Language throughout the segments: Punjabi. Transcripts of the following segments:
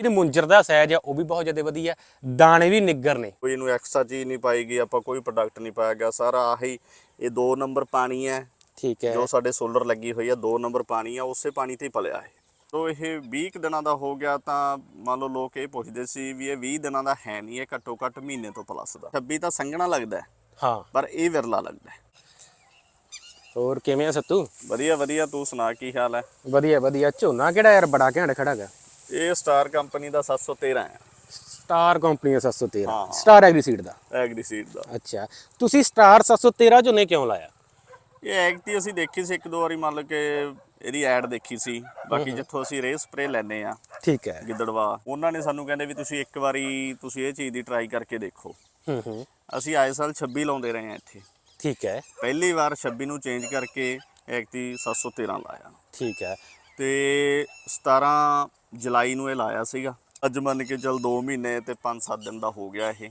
ਜਿਹੜੀ ਮੁੰਜਰ ਦਾ ਸਾਈਜ਼ ਆ ਉਹ ਵੀ ਬਹੁਤ ਜ਼ਿਆਦਾ ਵਧੀਆ। ਦਾਣੇ ਵੀ ਨਿੱਗਰ ਨੇ। ਕੋਈ ਇਹਨੂੰ ਐਕਸਟਰਾ ਚੀਜ਼ ਨਹੀਂ ਪਾਏਗੀ ਆਪਾਂ ਕੋਈ ਪ੍ਰੋਡਕਟ ਨਹੀਂ ਪਾਇਆ ਗਿਆ। ਸਾਰਾ ਆਹੀ ਇਹ 2 ਨੰਬਰ ਪਾਣੀ ਹੈ। ਠੀਕ ਹੈ। ਜੋ ਸਾਡੇ ਸੋਲਰ ਲੱਗੀ ਹੋਈ ਹੈ 2 ਨੰਬਰ ਪਾਣੀ ਆ ਉਸੇ ਪਾਣੀ ਤੇ ਹੀ ਪਲਿਆ ਹੈ ਤੋ ਇਹ 20 ਕੁ ਦਿਨਾਂ ਦਾ ਹੋ ਗਿਆ ਤਾਂ ਮੰਨ ਲਓ ਲੋਕ ਇਹ ਪੁੱਛਦੇ ਸੀ ਵੀ ਇਹ 20 ਦਿਨਾਂ ਦਾ ਹੈ ਨਹੀਂ ਇਹ ਘੱਟੋ ਘੱਟ ਮਹੀਨੇ ਤੋਂ ਪਲੱਸ ਦਾ। 26 ਤਾਂ ਸੰਘਣਾ ਲੱਗਦਾ ਹੈ, ਪਰ ਇਹ ਵਿਰਲਾ ਲੱਗਦਾ। ਹੋਰ ਕਿਵੇਂ ਆ ਸੱਤੂ? ਵਧੀਆ ਵਧੀਆ ਤੂੰ ਸੁਣਾ ਕੀ ਹਾਲ ਹੈ? ਵਧੀਆ ਵਧੀਆ। ਝੋਨਾ ਕਿਹੜਾ ਯਾਰ ਬੜਾ ਘੈਂਟ ਖੜਾ ਗਾ ਇਹ ਸਟਾਰ ਕੰਪਨੀ ਦਾ 713 ਹੈ। ਸਟਾਰ ਕੰਪਨੀ ਦਾ 713 ਹਾਂ। ਸਟਾਰ ਐਗਰੀਸੀਡ ਦਾ? ਐਗਰੀ ਸੀਡ ਦਾ। ਅੱਛਾ। ਤੁਸੀਂ ਸਟਾਰ 713 ਝੋਨੇ ਕਿਉਂ ਲਾਇਆ? ਇਹ ਐਗਤੀ ਅਸੀਂ ਦੇਖੀ ਸੀ ਇੱਕ ਦੋ ਵਾਰੀ ਮੰਨ ਲਓ ਕਿ ਇਹਦੀ ਐਡ ਦੇਖੀ ਸੀ। ਬਾਕੀ ਜਿੱਥੋਂ ਅਸੀਂ ਰੇ ਸਪਰੇ ਲੈਨੇ ਆ ਠੀਕ ਹੈ। ਗਿੱਦੜਵਾ। ਉਹਨਾਂ ਨੇ ਸਾਨੂੰ ਕਹਿੰਦੇ ਵੀ ਤੁਸੀਂ ਇੱਕ ਵਾਰੀ ਤੁਸੀਂ ਇਹ ਚੀਜ਼ ਦੀ ਟਰਾਈ ਕਰਕੇ ਦੇਖੋ। ਹੂੰ ਹੂੰ। ਅਸੀਂ ਆਏ ਸਾਲ 26 ਲਾਉਂਦੇ ਰਹੇ ਆ ਇੱਥੇ। ਠੀਕ ਹੈ। ਪਹਿਲੀ ਵਾਰ 26 ਨੂੰ ਚੇਂਜ ਕਰਕੇ ਐਗਤੀ 713 ਲਾਇਆ। ਠੀਕ ਹੈ। ਤੇ 17 ਜੁਲਾਈ ਨੂੰ ਇਹ ਲਾਇਆ ਸੀਗਾ। ਅੱਜ ਮੰਨ ਕੇ ਚੱਲ 2 ਮਹੀਨੇ ਤੇ 5-7 ਦਿਨ ਦਾ ਹੋ ਗਿਆ ਇਹ।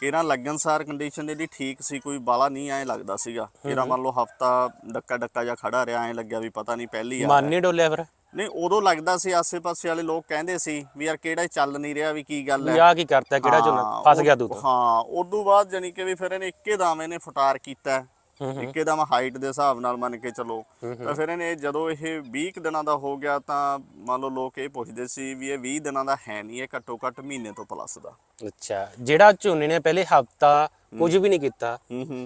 ਕਿਹੜਾ ਲੱਗਣਸਾਰ ਕੰਡੀਸ਼ਨ ਇਹਦੀ ਠੀਕ ਸੀ ਕੋਈ ਬਾਲਾ ਨਹੀਂ ਐ ਲੱਗਦਾ ਸੀਗਾ। ਕਿਹੜਾ ਮੰਨ ਲਓ ਹਫਤਾ ਡੱਕਾ ਡੱਕਾ ਜਾਂ ਖੜਾ ਰਿਹਾ ਐ ਲੱਗਿਆ ਵੀ ਪਤਾ ਨਹੀਂ ਪਹਿਲੀ ਆ ਮਨ ਨਹੀਂ ਡੋਲਿਆ ਫਿਰ? ਨਹੀਂ ਉਦੋਂ ਲੱਗਦਾ ਸੀ ਆਸੇ-ਪਾਸੇ ਵਾਲੇ ਲੋਕ ਕਹਿੰਦੇ ਸੀ ਵੀ ਯਾਰ ਕਿਹੜਾ ਚੱਲ ਨਹੀਂ ਰਿਹਾ ਵੀ ਕੀ ਗੱਲ ਹੈ। ਆਹ ਕੀ ਕਰਤਾ ਕਿਹੜਾ ਝੋਨਾ ਫਸ ਗਿਆ ਤੂੰ ਹਾਂ ਉਦੋਂ ਬਾਅਦ ਜਾਨੀ ਕਿ ਵੀ ਫਿਰ ਇਹਨੇ ਇੱਕੇ ਦਮ ਇਹਨੇ ਫਟਾਰ ਕੀਤਾ। ਇੱਕੇ ਦਮ ਹਾਈਟ ਦੇ ਹਿਸਾਬ ਨਾਲ ਮੰਨ ਕੇ ਚੱਲੋ। ਤਾਂ ਫਿਰ ਇਹਨੇ ਜਦੋਂ ਇਹ 20 ਕੁ ਦਿਨਾਂ ਦਾ ਹੋ ਗਿਆ ਤਾਂ ਮੰਨ ਲਓ ਲੋਕ ਇਹ ਪੁੱਛਦੇ ਸੀ ਵੀ ਇਹ 20 ਦਿਨਾਂ ਦਾ ਹੈ ਨਹੀਂ ਇਹ ਘੱਟੋ ਘੱਟ ਮਹੀਨੇ ਤੋਂ ਪਲੱਸ ਦਾ। ਅੱਛਾ ਜਿਹੜਾ ਝੋਨੇ ਨੇ ਪਹਿਲੇ ਹਫਤਾ ਕੁਝ ਵੀ ਨਹੀਂ ਕੀਤਾ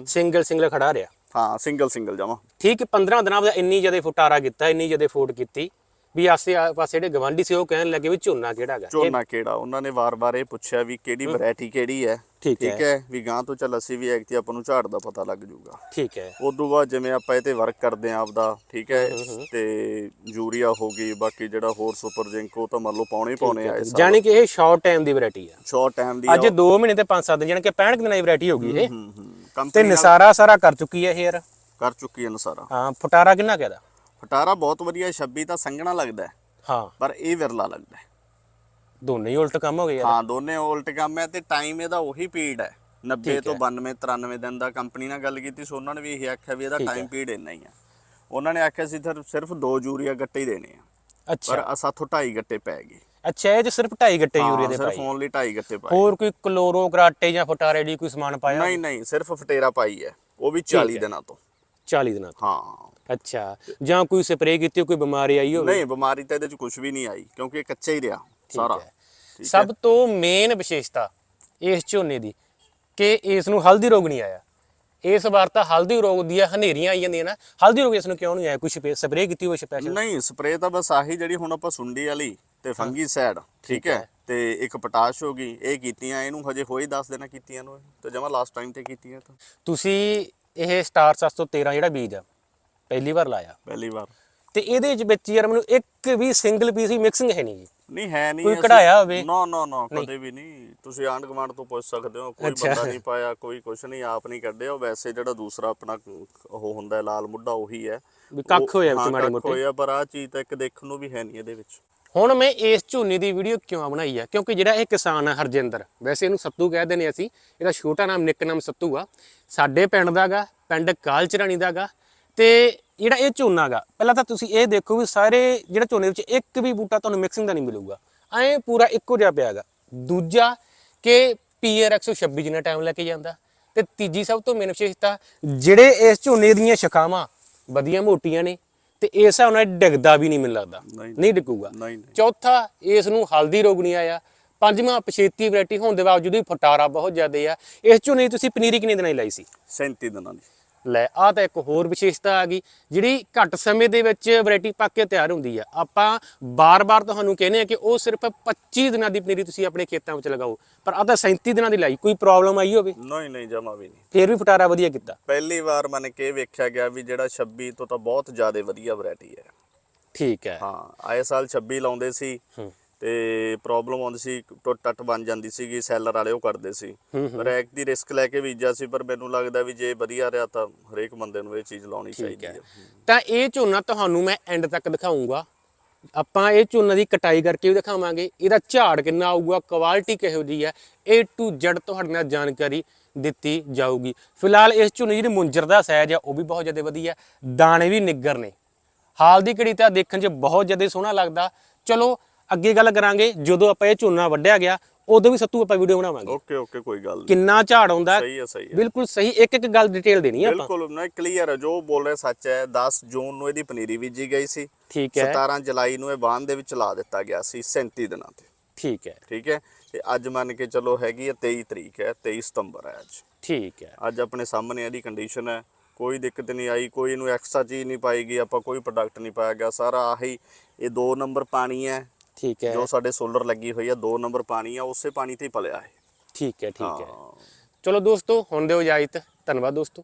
ਸਿੰਗਲ ਸਿੰਗਲ ਖੜਾ ਰਿਹਾ। ਹਾਂ ਸਿੰਗਲ ਸਿੰਗਲ ਜਮਾ। ਠੀਕ ਹੈ, 15 ਦਿਨਾਂ ਬਾਅਦ ਇੰਨੀ ਜ਼ਿਆਦਾ ਫੁਟਾਰਾ ਕੀਤਾ ਇੰਨੀ ਜ਼ਿਆਦਾ ਫੋਟ ਕੀਤੀ। ਵੀ ਆਸੇ ਪਾਸੇ ਜਿਹੜੇ ਗਵਾਂਢੀ ਸੀ ਉਹ ਕਹਿਣ ਲੱਗੇ ਵੀ ਝੋਨਾ ਕਿਹੜਾ ਗਾ? ਇਹ- ਝੋਨਾ ਕਿਹੜਾ? ਉਹਨਾਂ ਨੇ ਵਾਰ-ਵਾਰ ਇਹ ਪੁੱਛਿਆ ਵੀ ਕਿਹੜੀ ਵੈਰਾਈਟੀ ਕਿਹੜੀ ਹੈ? ਠੀਕ ਹੈ। ਵੀ ਗਾਂ ਤੋਂ ਚੱਲ ਅਸੀਂ ਵੀ ਐਕਤੀ ਆਪਾਂ ਨੂੰ ਝਾੜ ਦਾ ਪਤਾ ਲੱਗ ਜਾਊਗਾ। ਠੀਕ ਹੈ। ਉਦੋਂ ਬਾਅਦ ਜਿਵੇਂ ਆਪਾਂ ਇਹ ਤੇ ਵਰਕ ਕਰਦੇ ਆਂ ਆਪਦਾ ਠੀਕ ਹੈ? ਤੇ ਯੂਰੀਆ ਹੋ ਗਈ ਬਾਕੀ ਜਿਹੜਾ ਹੋਰ ਸੁਪਰ ਜ਼ਿੰਕ ਉਹ ਤਾਂ ਮੰਨ ਲਓ ਪਾਉਣੇ ਪਾਉਣੇ ਆਏ ਸਾਰੇ ਜਾਣੀ ਕਿ ਇਹ ਸ਼ਾਰਟ ਟਾਈਮ ਦੀ ਵੈਰਾਈਟੀ ਆ। ਸ਼ਾਰਟ ਟਾਈਮ ਦੀ ਅੱਜ 2 ਮਹੀਨੇ ਤੇ 5-7 ਦਿਨ ਕਿ 65 ਦਿਨਾਂ ਦੀ ਵੈਰਾਈਟੀ ਹੋ ਗਈ ਇਹ। ਤੇ ਨਸਾਰਾ ਸਾਰਾ ਕਰ ਚੁੱਕੀ ਹੈ ਇਹ ਯਾਰ। ਕਰ ਚੁੱਕੀ ਹੈ ਨਸਾਰਾ। ਹਾਂ ਫੁਟਾਰਾ ਕਿੰਨਾ ਕਹਦਾ ਫਟਾਰਾ ਬਹੁਤ ਵਧੀਆ 26 ਤਾਂ ਸੰਘਣਾ ਲੱਗਦਾ ਹੈ, ਹਾਂ। ਪਰ ਇਹ ਵਿਰਲਾ ਲੱਗਦਾ ਹੈ। ਦੋਨੇ ਹੀ ਉਲਟ ਕੰਮ ਹੋ ਗਏ ਯਾਰ। ਹਾਂ ਦੋਨੇ ਉਲਟ ਕੰਮ ਹੈ ਤੇ ਟਾਈਮ ਇਹਦਾ ਉਹੀ ਪੀਰੀਅਡ ਹੈ। 90 ਤੋਂ 92 93 ਦਿਨ ਦਾ ਕੰਪਨੀ ਨਾਲ ਗੱਲ ਕੀਤੀ ਸੀ ਉਹਨਾਂ ਨੇ ਵੀ ਇਹ ਆਖਿਆ ਵੀ ਇਹਦਾ ਟਾਈਮ ਪੀਰੀਅਡ ਇੰਨਾ ਹੀ ਆ ਉਹਨਾਂ ਨੇ ਆਖਿਆ ਸੀ ਸਿਰਫ ਸਿਰਫ ਦੋ ਯੂਰੀਆ ਗੱਟੇ ਹੀ ਦੇਣੇ ਆ। ਅੱਛਾ। ਪਰ ਸਾਥੋਂ ਢਾਈ ਗੱਟੇ ਪੈ ਗਏ। ਅੱਛਾ ਇਹ ਚ ਸਿਰਫ 2.5 ਗੱਟੇ ਯੂਰੀਆ ਹਾਂ, ਦੇ ਸਿਰਫ ਪਾਈ ਓਨਲੀ ਢਾਈ ਗੱਟੇ ਪਾਏ। ਹੋਰ ਕੋਈ ਕਲੋਰੋ ਕਰਾਟੇ ਜਾਂ ਫੁਟਾਰੇ ਦੀ ਕੋਈ ਸਮਾਨ ਪਾਇਆ? ਨਹੀਂ ਨਹੀਂ ਸਿਰਫ ਫਟੇਰਾ ਪਾਈ ਹੈ। ਉਹ ਵੀ 40 ਦਿਨਾਂ ਤੋਂ। 40 ਦਿਨਾਂ ਤੋਂ। ਹਾਂ। ਅੱਛਾ ਜਾਂ ਕੋਈ ਸਪਰੇਅ ਕੀਤੀ ਕੋਈ ਬਿਮਾਰੀ ਆਈ ਹੋਵੇ? ਨਹੀਂ ਬਿਮਾਰੀ ਤਾਂ ਇਹਦੇ ਚ ਕੁਝ ਵੀ ਨਹੀਂ ਆਈ ਕਿਉਂਕਿ ਇਹ ਕੱਚਾ ਹੀ ਰਿਹਾ ਸਾਰਾ। ਹੈ। ਸਭ ਤੋਂ ਮੇਨ ਵਿਸ਼ੇਸ਼ਤਾ ਇਸ ਝੋਨੇ ਦੀ ਕਿ ਇਸ ਨੂੰ ਹਲਦੀ ਰੋਗ ਨਹੀਂ ਆਇਆ। ਇਸ ਵਾਰ ਤਾਂ ਹਲਦੀ ਰੋਗ ਦੀਆਂ ਹਨੇਰੀਆਂ ਆਈ ਜਾਂਦੀਆਂ ਨਾ। ਹਲਦੀ ਰੋਗ ਇਸ ਨੂੰ ਕਿਉਂ ਨਹੀਂ ਆਇਆ? ਕੋਈ ਸਪਰੇਅ ਕੀਤੀ ਹੋਈ ਸਪੈਸ਼ਲ ਨਹੀਂ ਸਪਰੇ ਤਾਂ ਬਸ ਆਹੀ ਜਿਹੜੀ ਹੁਣ ਆਪਾਂ ਸੁੰਡੀ ਵਾਲੀ ਤੇ ਫੰਗੀ ਸਾਈਡ ਠੀਕ ਹੈ? ਤੇ ਇੱਕ ਪੋਟਾਸ਼ ਹੋ ਗਈ ਇਹ ਕੀਤੀਆਂ ਇਹਨੂੰ ਹਜੇ ਹੋਈ 10 ਦਿਨਾਂ ਕੀਤੀਆਂ ਨੂੰ ਤੇ ਜਮਾ ਲਾਸਟ ਟਾਈਮ ਤੇ ਕੀਤੀਆਂ ਤਾਂ। ਤੁਸੀਂ ਇਹ ਸਟਾਰ 713 ਜਿਹੜਾ ਬੀਜ ਆ ਪਹਿਲੀ ਵਾਰ ਲਾਇਆ। ਪਹਿਲੀ ਵਾਰ। ਤੇ ਇਹਦੇ ਵਿੱਚ ਯਾਰ ਮੈਨੂੰ ਇੱਕ ਵੀ ਸਿੰਗਲ ਪੀਸ ਵੀ ਮਿਕਸਿੰਗ ਹੈ ਨਹੀਂ ਜੀ। ਨਹੀਂ ਹੈ ਨਹੀਂ ਕੋਈ ਕਢਾਇਆ ਹੋਵੇ? ਨਾ ਨਾ ਨਾ ਕਦੇ ਵੀ ਨਹੀਂ। ਤੁਸੀਂ ਆਂਡ ਕਮਾਂਡ ਤੋਂ ਪੁੱਛ ਸਕਦੇ ਹੋ ਕੋਈ ਬੰਦਾ ਨਹੀਂ ਪਾਇਆ ਕੋਈ ਕੁਛ ਨਹੀਂ ਆਪ ਨਹੀਂ ਕੱਢਿਆ। ਉਹ ਵੈਸੇ ਜਿਹੜਾ ਦੂਸਰਾ ਆਪਣਾ ਉਹ ਹੁੰਦਾ ਹੈ ਲਾਲ ਮੁੱਢਾ ਉਹੀ ਹੈ। ਵੀ ਕੱਖ ਹੋਇਆ ਵਿੱਚ ਹਾਂ, ਮਾੜੇ ਮੋਟੇ। ਹੋਇਆ ਪਰ ਆ ਚੀਜ਼ ਤਾਂ ਇੱਕ ਦੇਖਣ ਨੂੰ ਵੀ ਹੈ ਨਹੀਂ ਇਹਦੇ ਵਿੱਚ। ਹੁਣ ਮੈਂ ਇਸ ਝੋਨੇ ਦੀ ਵੀਡੀਓ ਕਿਉਂ ਬਣਾਈ ਆ? ਕਿਉਂਕਿ ਜਿਹੜਾ ਇਹ ਕਿਸਾਨ ਆ ਹਰਜਿੰਦਰ, ਵੈਸੇ ਇਹਨੂੰ ਸੱਤੂ ਕਹਿੰਦੇ ਨੇ ਅਸੀਂ, ਇਹਦਾ ਛੋਟਾ ਨਾਮ ਨਿੱਕ ਨਾਮ ਸੱਤੂ ਆ। ਸਾਡੇ ਪਿੰਡ ਦਾਗਾ ਪਿੰਡ ਕਾਲਚਰਾਣੀ ਦਾਗਾ ਤੇ ਜਿਹੜਾ ਇਹ ਝੋਨਾ ਗਾ, ਪਹਿਲਾਂ ਤਾਂ ਤੁਸੀਂ ਇਹ ਦੇਖੋ ਵੀ ਸਾਰੇ ਜਿਹੜਾ ਝੋਨੇ ਵਿੱਚ ਇੱਕ ਵੀ ਬੂਟਾ ਤੁਹਾਨੂੰ ਮਿਕਸਿੰਗ ਦਾ ਨਹੀਂ ਮਿਲੂਗਾ। ਐਂ ਪੂਰਾ ਇੱਕੋ ਜਿਹਾ ਪਿਆਗਾ ਦੂਜਾ ਕਿ ਪੀਆਰ 126 ਜਿੰਨਾ ਟਾਈਮ ਲੈ ਕੇ ਜਾਂਦਾ। ਤੇ ਤੀਜੀ ਸਭ ਤੋਂ ਮੇਨ ਵਿਸ਼ੇਸ਼ਤਾ, ਜਿਹੜੇ ਇਸ ਝੋਨੇ ਦੀਆਂ ਸ਼ਖਾਵਾਂ, ਵਧੀਆ ਮੋਟੀਆਂ ਨੇ ਤੇ ਇਸ ਹਿਸਾਬ ਨਾਲ ਡਿੱਗਦਾ ਵੀ ਨਹੀਂ ਮੈਨੂੰ ਲੱਗਦਾ। ਨਹੀਂ। ਨਹੀਂ। ਡਿੱਗੂਗਾ। ਨਹੀਂ ਨਹੀਂ। ਚੌਥਾ ਇਸ ਨੂੰ ਹਲਦੀ ਰੋਗ ਨਹੀਂ ਆਇਆ। ਪੰਜਵਾਂ ਪਛੇਤੀ ਵੈਰਾਈਟੀ ਹੋਣ ਦੇ ਬਾਵਜੂਦ ਵੀ ਫਟਾਰਾ ਬਹੁਤ ਜ਼ਿਆਦਾ ਆ। ਇਸ ਝੋਨੇ ਦੀ ਤੁਸੀਂ ਪਨੀਰੀ ਕਿੰਨੇ ਦਿਨਾਂ ਦੀ ਲਾਈ ਸੀ? 37 ਦਿਨਾਂ ਦੀ। ਲੈ ਆ ਤਾਂ ਇੱਕ ਹੋਰ ਵਿਸ਼ੇਸ਼ਤਾ ਆ ਗਈ ਜਿਹੜੀ ਘੱਟ ਸਮੇਂ ਦੇ ਵਿੱਚ ਵੈਰਾਈਟੀ ਪੱਕ ਕੇ ਤਿਆਰ ਹੁੰਦੀ ਆ। ਆਪਾਂ ਬਾਰ-ਬਾਰ ਤੁਹਾਨੂੰ ਕਹਿੰਦੇ ਆ ਕਿ ਉਹ ਸਿਰਫ 25 ਦਿਨਾਂ ਦੀ ਪਨੀਰੀ ਤੁਸੀਂ ਆਪਣੇ ਖੇਤਾਂ ਵਿੱਚ ਲਗਾਓ ਪਰ ਆ ਤਾਂ 37 ਦਿਨਾਂ ਦੀ ਲਾਈ ਕੋਈ ਪ੍ਰੋਬਲਮ ਆਈ ਹੋਵੇ? ਨਹੀਂ ਨਹੀਂ ਜਮਾ ਵੀ ਨਹੀਂ। ਫੇਰ ਵੀ ਫਟਾਰਾ ਵਧੀਆ ਕੀਤਾ। ਪਹਿਲੀ ਵਾਰ ਮੰਨ ਕੇ ਵੇਖਿਆ ਗਿਆ ਵੀ ਜਿਹੜਾ 26 ਤੋਂ ਤਾਂ ਬਹੁਤ ਜ਼ਿਆਦਾ ਵਧੀਆ ਵੈਰਾਈਟੀ ਹੈ। ਠੀਕ ਹੈ। ਹਾਂ ਆਏ ਸਾਲ 26 ਲਾਉਂਦੇ ਸੀ। ਹੂੰ। ਤੇ ਪ੍ਰੋਬਲਮ ਆਉਂਦੀ ਸੀ ਟੁੱਟ ਟੱਟ ਬਣ ਜਾਂਦੀ ਸੀਗੀ ਸੈਲਰ ਵਾਲੇ ਉਹ ਕਰਦੇ ਸੀ। ਹੂੰ, ਇੱਕ ਦੀ ਰਿਸਕ ਲੈ ਕੇ ਬੀਜਿਆ ਸੀ ਪਰ ਮੈਨੂੰ ਲੱਗਦਾ ਵੀ ਜੇ ਵਧੀਆ ਰਿਹਾ ਤਾਂ ਹਰੇਕ ਬੰਦੇ ਨੂੰ ਇਹ ਚੀਜ਼ ਲਾਉਣੀ ਚਾਹੀਦੀ ਹੈ। ਤਾਂ ਇਹ ਝੋਨਾ ਤੁਹਾਨੂੰ ਮੈਂ ਐਂਡ ਤੱਕ ਦਿਖਾਉਂਗਾ ਆਪਾਂ ਇਹ ਝੋਨਾ ਦੀ ਕਟਾਈ ਕਰਕੇ ਵੀ ਦਿਖਾਵਾਂਗੇ ਇਹਦਾ ਝਾੜ ਕਿੰਨਾ ਆਊਗਾ ਕੁਆਲਿਟੀ ਕਿਹੋ ਜੀ ਹੈ A to Z ਤੁਹਾਡੇ ਨਾਲ ਜਾਣਕਾਰੀ ਦਿੱਤੀ ਜਾਊਗੀ। ਫਿਲਹਾਲ ਇਸ ਝੋਨੇ ਜਿਹੜੀ ਮੁੰਜਰ ਦਾ ਸਾਈਜ਼ ਆ ਉਹ ਵੀ ਬਹੁਤ ਜ਼ਿਆਦਾ ਵਧੀਆ ਦਾਣੇ ਵੀ ਨਿੱਗਰ ਨੇ। ਹਾਲ ਦੀ ਘੜੀ ਤਾਂ ਦੇਖਣ 'ਚ ਬਹੁਤ ਜ਼ਿਆਦਾ ਸੋਹਣਾ ਲੱਗਦਾ। ਚਲੋ ਅੱਗੇ ਗੱਲ ਕਰਾਂਗੇ ਜਦੋਂ ਆਪਾਂ ਇਹ ਝੋਨਾ ਵੱਢਿਆ ਗਿਆ ਉਦੋਂ ਵੀ ਸੱਤੂ ਆਪਾਂ ਵੀਡੀਓ ਬਣਾਵਾਂਗੇ। ਓਕੇ ਓਕੇ ਕੋਈ ਗੱਲ ਨਹੀਂ। ਕਿੰਨਾ ਝਾੜ ਆਉਂਦਾ ਸਹੀ ਹੈ ਸਹੀ ਹੈ। ਬਿਲਕੁਲ ਸਹੀ ਇੱਕ ਇੱਕ ਗੱਲ ਡਿਟੇਲ ਦੇਣੀ ਆਪਾਂ। ਬਿਲਕੁਲ ਨਾ ਕਲੀਅਰ ਹੈ ਜੋ ਬੋਲ ਰਿਹਾ ਸੱਚ ਹੈ 10 ਜੂਨ ਨੂੰ ਇਹਦੀ ਪਨੀਰੀ ਬੀਜੀ ਗਈ ਸੀ। ਠੀਕ ਹੈ। 17 ਜੁਲਾਈ ਨੂੰ ਇਹ ਬਾਂਧ ਦੇ ਵਿੱਚ ਲਾ ਦਿੱਤਾ ਗਿਆ ਸੀ 37 ਦਿਨਾਂ ਤੇ। ਠੀਕ ਹੈ। ਠੀਕ ਹੈ? ਤੇ ਅੱਜ ਮੰਨ ਕੇ ਚੱਲੋ ਹੈਗੀ ਹੈ 23 ਤਰੀਕ ਹੈ 23 ਸਤੰਬਰ ਹੈ ਅੱਜ। ਠੀਕ ਹੈ। ਅੱਜ ਆਪਣੇ ਸਾਹਮਣੇ ਇਹਦੀ ਕੰਡੀਸ਼ਨ ਹੈ ਕੋਈ ਦਿੱਕਤ ਨਹੀਂ ਆਈ ਕੋਈ ਇਹਨੂੰ ਐਕਸਟਰਾ ਚੀਜ਼ ਨਹੀਂ ਪਾਏਗੀ ਆਪਾਂ ਕੋਈ ਪ੍ਰੋਡਕਟ ਨਹੀਂ ਪਾਇਆ ਗਿਆ ਸਾਰਾ ਆਹੀ ਇਹ 2 ਨੰਬਰ ਪਾਣੀ ਹੈ ਠੀਕ ਹੈ। ਜੋ ਸਾਡੇ ਸੋਲਰ ਲੱਗੀ ਹੋਈ ਹੈ 2 ਨੰਬਰ ਪਾਣੀ ਆ ਉਸੇ ਪਾਣੀ ਤੇ ਹੀ ਪਲਿਆ ਹੈ ਠੀਕ ਹੈ ਠੀਕ ਹੈ। ਹਾਂ। ਚਲੋ ਦੋਸਤੋ ਹੁਣ ਦਿਓ ਇਜਾਜ਼ਤ। ਧੰਨਵਾਦ ਦੋਸਤੋ।